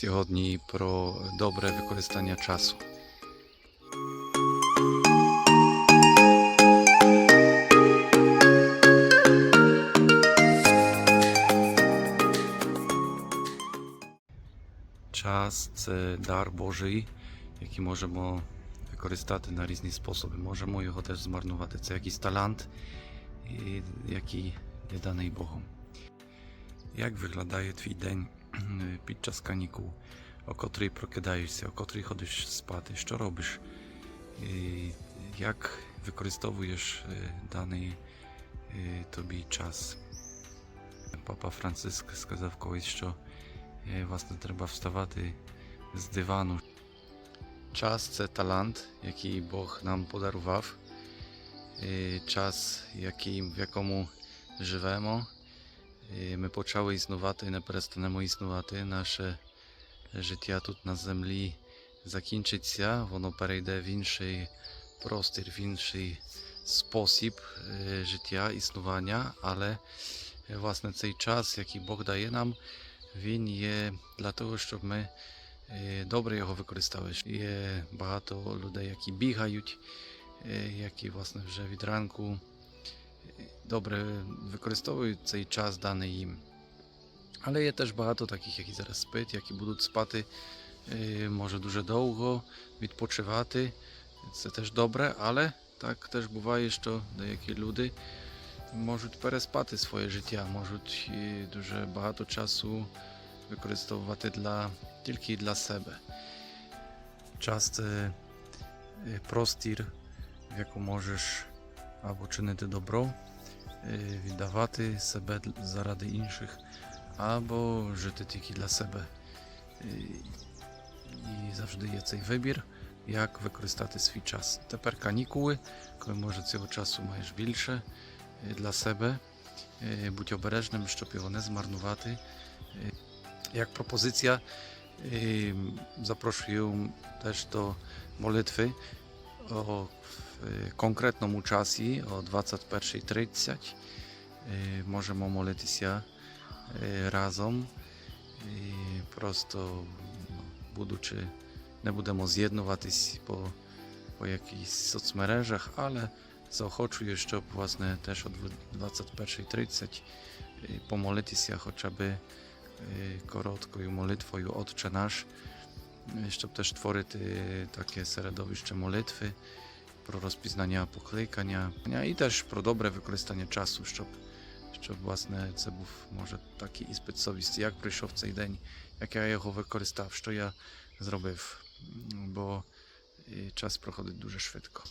сьогодні про добре використання часу. Час це дар Божий, який можемо використати на різні способи. Можемо його теж змарнувати. Це якийсь талант, який є даний Богом. Як виглядає твій день під час канікул? О котрій прокидаєшся, о котрій ходиш спати, що робиш? І як використовуєш е, даний е, тобі час? Папа Франциск сказав колись, що е, власне треба вставати з дивану. Час це талант, який Бог нам подарував. Е, Час, який, в якому живемо. Ми почали існувати і не перестанемо існувати. Наше життя тут на землі закінчиться, воно перейде в інший простір, в інший спосіб е, життя, існування, але е, власне цей час, який Бог дає нам, він є для того, щоб ми е, добре його використали. Є багато людей, які бігають, які власне вже від ранку добре використовують цей час даний їм. Але є теж багато таких, які зараз спить, які будуть спати е, може дуже довго, відпочивати. Це теж добре, але так теж буває, що деякі люди можуть переспати своє життя, можуть і дуже багато часу використовувати для, тільки для себе. Час це е, простір, в якому можеш або чинити добро, е, віддавати себе заради інших, або жити тільки для себе. Е, І завжди є цей вибір, як використати свій час. Тепер канікули, коли може цього часу маєш більше е, для себе. Будь обережним, щоб його не змарнувати. Як пропозиція, е, запрошую теж до молитви в конкретному часі о 21.30 е, можемо молитися разом і просто будучи, не будемо з'єднуватись по, по якихось соцмережах, але заохочую, щоб власне теж о 21.30 е, помолитися хоча б короткою молитвою Отче наш, щоб теж творити таке середовище молитви про розпізнання покликання і теж про добре використання часу, щоб, щоб власне це був може такий іспит совісті, як прийшов цей день, як я його використав, що я зробив. Бо е, час проходить дуже швидко.